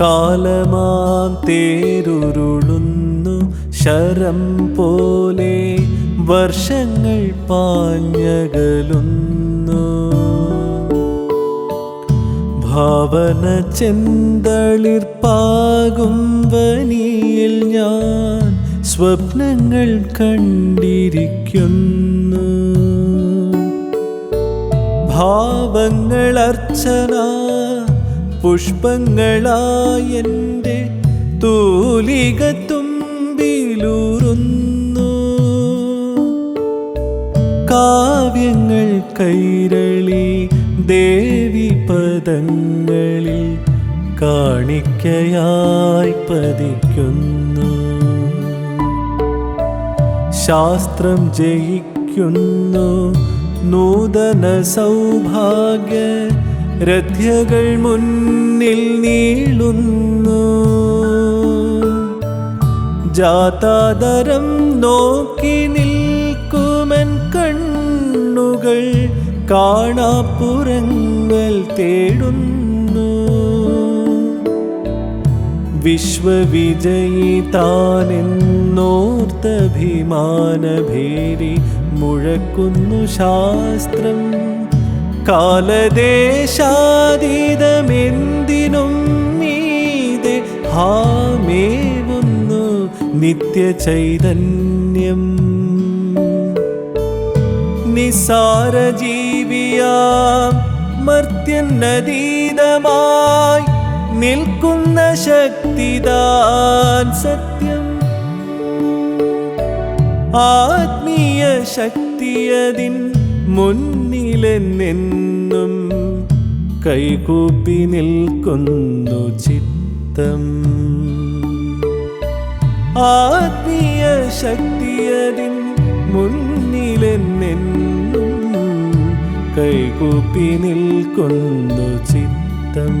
കാലമാം തേരുരുളുന്നു. ശരം പോലെ വർഷങ്ങൾ പാഞ്ഞകലുന്നു. ഭാവന ചെന്തളിർപ്പാകും വനിയിൽ ഞാൻ സ്വപ്നങ്ങൾ കണ്ടിരിക്കുന്നു. ഭാവങ്ങൾ അർച്ചന പുഷ്പങ്ങളായെന്റെ തൂലിക തുമ്പിലൂറുന്നു. കാവ്യങ്ങൾ കൈരളി ദേവി പദങ്ങളിൽ കാണിക്കയായി പതിക്കുന്നു. ശാസ്ത്രം ജയിക്കുന്നു നൂതന സൗഭാഗ്യ രഥ്യകൾ മുന്നിൽ നീളുന്നു. ജാതാതരം നോക്കി നിൽക്കുമൻ കണ്ണുകൾ കാണാപ്പുറങ്ങൾ തേടുന്നു. വിശ്വവിജയി താനെന്നോർത്തഭിമാനഭേരി മുഴക്കുന്നു ശാസ്ത്രം. കാലദേശാതീതമെന്തിനും മീതെ ഹാമേവുന്നു നിത്യചൈതന്യം. നിസാര ജീവിയാം മർത്യനതീതമായി നിൽക്കുന്ന ശക്തിതാൻ സത്യം. ആത്മീയ ശക്തിയതിൻ മുന്നിലെന്നെന്നും കൈകൂപ്പി നിൽക്കുന്നു ചിത്തം. ആത്മീയ ശക്തിയതിൻ മുന്നിലെന്നെന്നും കൈകൂപ്പി നിൽക്കുന്നു ചിത്തം.